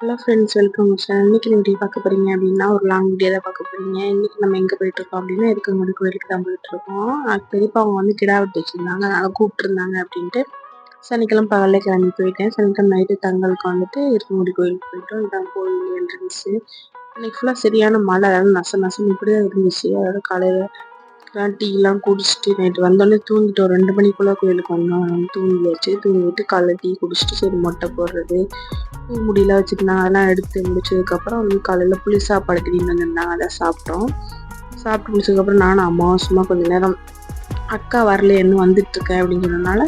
Hello friends welcome sir இன்னைக்கு video பார்க்க போகிறீங்க அப்படின்னா ஒரு லாங் வீடியோ தான் பார்க்க போறீங்க. இன்னைக்கு நம்ம எங்கே போயிட்டுருக்கோம் அப்படின்னா அப்படின்னா இருக்கங்குடி கோயிலுக்கு தான் போயிட்டுருக்கோம் அது பெரியப்பா அவங்க வந்து கிடா வெட்டி வச்சுருந்தாங்க. அதனால் கூப்பிட்டுருந்தாங்க அப்படின்ட்டு. சனிக்கிழமை பகல்ல கிளம்பி போயிட்டேன். சனிக்கிழமை நைட்டு தங்களுக்கு வந்துட்டு இருக்கங்குடி கோயிலுக்கு போயிட்டோம் இதுதான் கோயில் என்ட்ரன்ஸு அன்னைக்கு ஃபுல்லாக சரியான மழை. அதாவது நச நசம் இப்படி தான் இருந்துச்சு. அதாவது காலையில் டீலாம் குடிச்சிட்டு நைட்டு வந்தோடனே தூங்கிட்டோம். ரெண்டு மணிக்குள்ளே கோயிலுக்கு வந்தோம். தூங்கியாச்சு. தூங்கிட்டு காலைல டீ குடிச்சிட்டு சரி மொட்டை போடுறது. பூ முடியெல்லாம் வச்சுருந்தாங்க அதெல்லாம் எடுத்து முடிச்சதுக்கப்புறம் வந்து காலையில் புளி சாப்பாடு கிளீன் வந்திருந்தாங்க. அதை சாப்பிட்டோம். சாப்பிட்டு முடிச்சதுக்கப்புறம் நானும் அம்மாவும் சும்மா கொஞ்சம் நேரம் அக்கா வரல இன்னும் வந்துட்டுருக்கேன் அப்படிங்கிறதுனால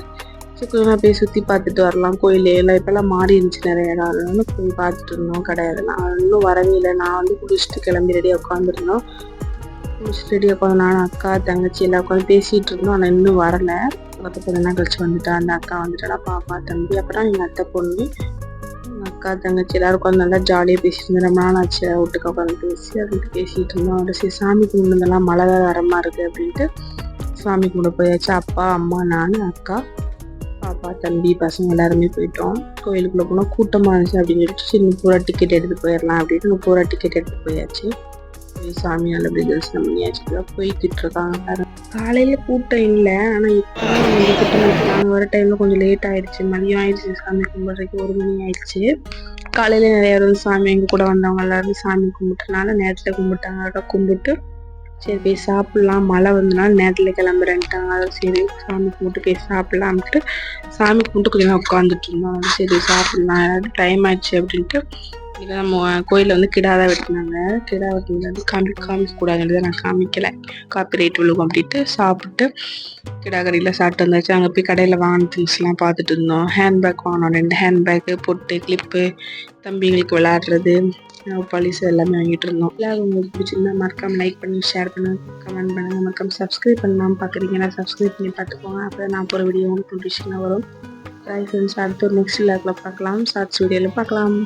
சரி கொஞ்ச நேரம் போய் சுற்றி பார்த்துட்டு வரலாம். கோயில் எல்லாம் இப்போல்லாம் மாறி இருந்துச்சு நிறைய இடம் அதனால போய் பார்த்துட்டு இருந்தோம். கடை அதெல்லாம் இன்னும் வரவே இல்லை. நான் வந்து குடிச்சிட்டு கிளம்பி ரெடியாக உட்காந்துருந்தோம் குடிச்சிட்டு ரெடியாக உட்காந்து நானும் அக்கா தங்கச்சி எல்லாம் உட்காந்து பேசிகிட்டு இருந்தோம். ஆனால் இன்னும் வரல. பத்து கொஞ்ச நாள் கழிச்சு வந்துட்டா. அந்த அக்கா வந்துட்டாடா பாப்பா தம்பி. அப்புறம் எங்கள் அத்தை பொண்ணு. அக்கா தங்கச்சி எல்லாரும் உட்காந்து நல்லா ஜாலியாக பேசிட்டு இருந்தோம் ரொம்ப நாள் ஆச்சு வீட்டுக்கு உட்காந்து பேசி அதுக்கு பேசிகிட்டு இருந்தோம். அப்படி சரி சாமி கும்பிடுந்தெல்லாம் மழை தான் வரமா இருக்குது அப்படின்ட்டு சாமி கும்பிட போயாச்சு. அப்பா அம்மா நான் அக்கா பாப்பா தம்பி பசங்க எல்லாருமே போயிட்டோம். கோயிலுக்குள்ளே போனால் கூட்டமாக இருந்துச்சு அப்படின்னு சொல்லிட்டு சரி பூரா டிக்கெட் எடுத்து போயிடலாம் அப்படின்னு பூரா டிக்கெட் எடுத்து போயாச்சு. சாமியால் அப்படி தரிசனம் பண்ணியாச்சு போய்கிட்டு இருக்காங்க காலையில் கூட்டம் இல்லை. ஆனால் இப்போ வந்து கூட்டம் நாங்கள் வர டைமில் கொஞ்சம் லேட் ஆயிடுச்சு. மதியம் ஆயிடுச்சு. சாமி கும்பிட்றதுக்கு ஒரு மணி ஆயிடுச்சு. காலையில் நிறைய பேர் சாமி எங்கள் கூட வந்தவங்க எல்லாரும் சாமி கும்பிட்டனால நேரத்தில் கும்பிட்டாங்க. அதோட கும்பிட்டு சரி போய் சாப்பிட்லாம். மழை வந்தனால நேரத்தில் கிளம்புறேன்ட்டாங்க. அதை சரி சாமி கும்பிட்டு போய் சாப்பிட்லாம்ட்டு சாமி கும்பிட்டு கொஞ்சம் நேரம் உட்காந்துட்டு இருந்தோம். சரி சாப்பிட்லாம். டைம் ஆயிடுச்சு அப்படின்ட்டு இதை நம்ம கோயிலில் வந்து கிடா தான் வெட்டினாங்க. கிடா வெட்டினது வந்து காமி காமிக்கக்கூடாதுன்றதை நான் காமிக்கலை. காப்பி ரேட் விழுகும் அப்படின்ட்டு சாப்பிட்டு கிடா கடையில் சாப்பிட்டு வந்தாச்சு. அங்கே போய் கடையில் வாங்கின திங்ஸ்லாம் பார்த்துட்டு இருந்தோம். ஹேண்ட்பேக் வாங்கினோம். ரெண்டு ஹேண்ட்பேக்கு பொட்டு கிளிப்பு தம்பிங்களுக்கு விளையாடுறது பாலிஸ் எல்லாமே வாங்கிட்டு இருந்தோம். எல்லாரும் உங்களுக்கு பிடிச்சிருந்தா மறக்காம லைக் பண்ணி ஷேர் பண்ணுங்க கமெண்ட் பண்ணுங்க. மறக்காம சப்ஸ்கிரைப் பண்ணாமல் பார்க்குறீங்கன்னா சப்ஸ்கிரைப் பண்ணி பார்த்துக்கோங்க. அப்போ நான் போகிற வீடியோ உங்களுக்கு நோட்டிஃபிகேஷனாக வரும். ட்ரை ஃப்ரெண்ட்ஸ் அடுத்து ஒரு நெக்ஸ்ட் லேக்கில் பார்க்கலாம். ஷார்ட்ஸ் வீடியோவில் பார்க்கலாம்.